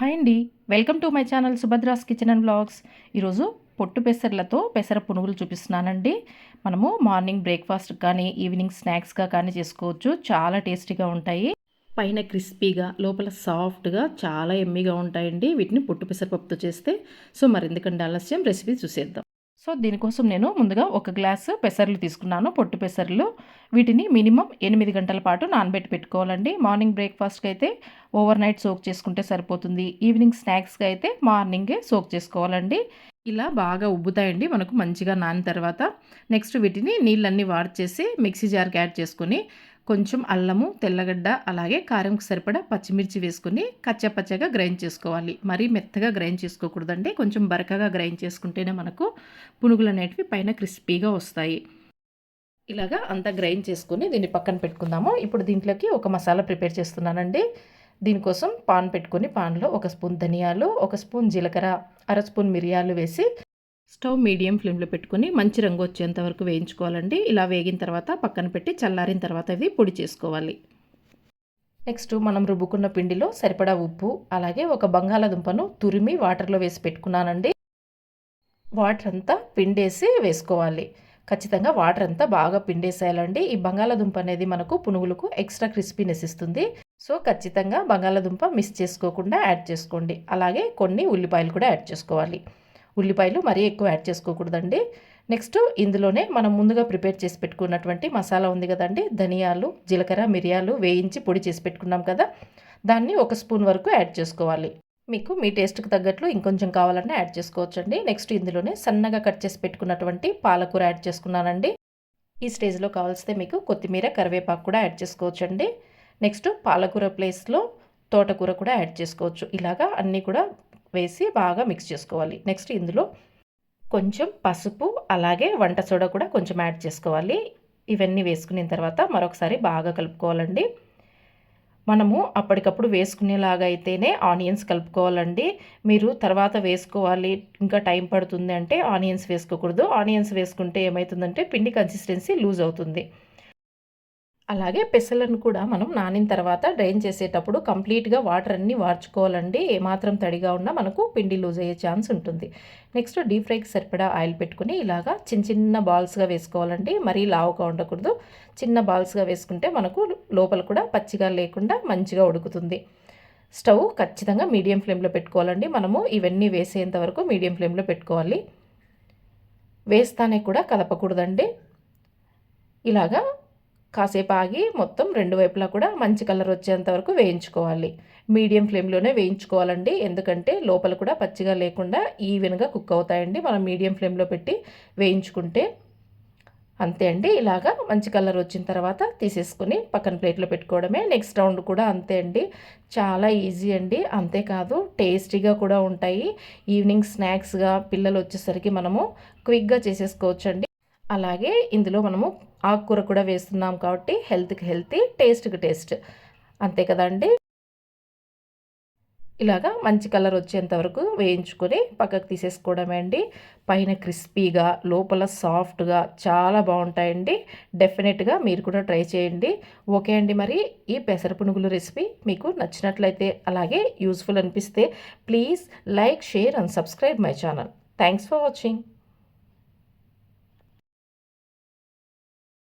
Hi అండి. Welcome to my channel Subhadra's kitchen and blogs. ఈరోజు పొట్టు పెసర్లతో పెసర పునుగులు చూపిస్తున్నానండి. మనము మార్నింగ్ బ్రేక్ఫాస్ట్ కానీ ఈవినింగ్ స్నాక్స్గా కానీ చేసుకోవచ్చు. చాలా టేస్టీగా ఉంటాయి. పైన క్రిస్పీగా లోపల సాఫ్ట్గా చాలా ఎమ్మీగా ఉంటాయండి. వీటిని పొట్టు పెసరపప్పుతో చేస్తే సో మరెందుకంటే ఆలస్యం? రెసిపీ చూసేద్దాం. సో దీనికోసం నేను ముందుగా ఒక గ్లాసు పెసర్లు తీసుకున్నాను. పొట్టు పెసర్లు. వీటిని మినిమం ఎనిమిది గంటల పాటు నానబెట్టి పెట్టుకోవాలండి. మార్నింగ్ బ్రేక్ఫాస్ట్కి అయితే ఓవర్ నైట్ సోక్ చేసుకుంటే సరిపోతుంది. ఈవినింగ్ స్నాక్స్కి అయితే మార్నింగే సోక్ చేసుకోవాలండి. ఇలా బాగా ఉబ్బుతాయండి. మనకు మంచిగా నానిన తర్వాత నెక్స్ట్ వీటిని నీళ్ళన్నీ వాడ్చేసి మిక్సీ జార్కి యాడ్ చేసుకొని కొంచెం అల్లము తెల్లగడ్డ అలాగే కారంకు సరిపడా పచ్చిమిర్చి వేసుకొని కచ్చపచ్చగా గ్రైండ్ చేసుకోవాలి. మరీ మెత్తగా గ్రైండ్ చేసుకోకూడదండి. కొంచెం బరకగా గ్రైండ్ చేసుకుంటేనే మనకు పునుగులు అనేటివి పైన క్రిస్పీగా వస్తాయి. ఇలాగా అంతా గ్రైండ్ చేసుకుని దీన్ని పక్కన పెట్టుకుందాము. ఇప్పుడు దీంట్లోకి ఒక మసాలా ప్రిపేర్ చేస్తున్నానండి. దీనికోసం పాన్ పెట్టుకుని పాన్లో ఒక స్పూన్ ధనియాలు ఒక స్పూన్ జీలకర్ర అర స్పూన్ మిరియాలు వేసి స్టవ్ మీడియం ఫ్లేమ్లో పెట్టుకుని మంచి రంగు వచ్చేంత వరకు వేయించుకోవాలండి. ఇలా వేగిన తర్వాత పక్కన పెట్టి చల్లారిన తర్వాత ఇది పొడి చేసుకోవాలి. నెక్స్ట్ మనం రుబ్బుకున్న పిండిలో సరిపడా ఉప్పు అలాగే ఒక బంగాళాదుంపను తురిమి వాటర్లో వేసి పెట్టుకున్నానండి. వాటర్ అంతా పిండేసి వేసుకోవాలి. ఖచ్చితంగా వాటర్ అంతా బాగా పిండేసేయాలండి. ఈ బంగాళాదుంప అనేది మనకు పునుగులకు ఎక్స్ట్రా క్రిస్పీనెస్ ఇస్తుంది. సో ఖచ్చితంగా బంగాళాదుంప మిస్ చేసుకోకుండా యాడ్ చేసుకోండి. అలాగే కొన్ని ఉల్లిపాయలు కూడా యాడ్ చేసుకోవాలి. ఉల్లిపాయలు మరీ ఎక్కువ యాడ్ చేసుకోకూడదండి. నెక్స్ట్ ఇందులోనే మనం ముందుగా ప్రిపేర్ చేసి పెట్టుకున్నటువంటి మసాలా ఉంది కదండి. ధనియాలు జీలకర్ర మిరియాలు వేయించి పొడి చేసి పెట్టుకున్నాం కదా. దాన్ని ఒక స్పూన్ వరకు యాడ్ చేసుకోవాలి. మీకు మీ టేస్ట్కి తగ్గట్లు ఇంకొంచెం కావాలంటే యాడ్ చేసుకోవచ్చండి. నెక్స్ట్ ఇందులోనే సన్నగా కట్ చేసి పెట్టుకున్నటువంటి పాలకూర యాడ్ చేసుకున్నానండి. ఈ స్టేజ్లో కావాల్సితే మీకు కొత్తిమీర కరివేపాకు కూడా యాడ్ చేసుకోవచ్చండి. నెక్స్ట్ పాలకూర ప్లేస్లో తోటకూర కూడా యాడ్ చేసుకోవచ్చు. ఇలాగా అన్నీ కూడా వేసి బాగా మిక్స్ చేసుకోవాలి. నెక్స్ట్ ఇందులో కొంచెం పసుపు అలాగే వంట సోడా కూడా కొంచెం యాడ్ చేసుకోవాలి. ఇవన్నీ వేసుకున్న తర్వాత మరొకసారి బాగా కలుపుకోవాలండి. మనము అప్పటికప్పుడు వేసుకునేలాగా అయితేనే ఆనియన్స్ కలుపుకోవాలండి. మీరు తర్వాత వేసుకోవాలి ఇంకా టైం పడుతుంది అంటే ఆనియన్స్ వేసుకోకూడదు. ఆనియన్స్ వేసుకుంటే ఏమవుతుందంటే పిండి కన్సిస్టెన్సీ లూజ్ అవుతుంది. అలాగే పెసలను కూడా మనం నానిన తర్వాత డ్రైన్ చేసేటప్పుడు కంప్లీట్గా వాటర్ అన్నీ వార్చుకోవాలండి. ఏమాత్రం తడిగా ఉన్నా మనకు పిండి లూజ్ అయ్యే ఛాన్స్ ఉంటుంది. నెక్స్ట్ డీప్ ఫ్రైకి సరిపడా ఆయిల్ పెట్టుకుని ఇలాగా చిన్న చిన్న బాల్స్గా వేసుకోవాలండి. మరీ లావుగా ఉండకూడదు. చిన్న బాల్స్గా వేసుకుంటే మనకు లోపల కూడా పచ్చిగా లేకుండా మంచిగా ఉడుకుతుంది. స్టవ్ ఖచ్చితంగా మీడియం ఫ్లేమ్లో పెట్టుకోవాలండి. మనము ఇవన్నీ వేసేంత వరకు మీడియం ఫ్లేమ్లో పెట్టుకోవాలి. వేస్తానే కూడా కలపకూడదండి. ఇలాగా కాసేపు ఆగి మొత్తం రెండు వైపులా కూడా మంచి కలర్ వచ్చేంత వరకు వేయించుకోవాలి. మీడియం ఫ్లేమ్లోనే వేయించుకోవాలండి. ఎందుకంటే లోపల కూడా పచ్చిగా లేకుండా ఈవెన్గా కుక్ అవుతాయండి. మనం మీడియం ఫ్లేమ్లో పెట్టి వేయించుకుంటే అంతే అండి. ఇలాగా మంచి కలర్ వచ్చిన తర్వాత తీసేసుకుని పక్కన ప్లేట్లో పెట్టుకోవడమే. నెక్స్ట్ రౌండ్ కూడా అంతే అండి. చాలా ఈజీ అండి. అంతేకాదు టేస్టీగా కూడా ఉంటాయి. ఈవినింగ్ స్నాక్స్గా పిల్లలు వచ్చేసరికి మనము క్విక్గా చేసేసుకోవచ్చండి. అలాగే ఇందులో మనము ఆకుకూర కూడా వేస్తున్నాం కాబట్టి హెల్త్కి హెల్తీ టేస్ట్కి టేస్ట్. అంతే కదండి? ఇలాగా మంచి కలర్ వచ్చేంత వరకు వేయించుకొని పక్కకు తీసేసుకోవడమే అండి. పైన క్రిస్పీగా లోపల సాఫ్ట్గా చాలా బాగుంటాయండి. డెఫినెట్గా మీరు కూడా ట్రై చేయండి. ఓకే అండి మరి. ఈ పెసర పునుగుల రెసిపీ మీకు నచ్చినట్లయితే అలాగే యూస్ఫుల్ అనిపిస్తే please like share and subscribe my channel. Thanks for watching.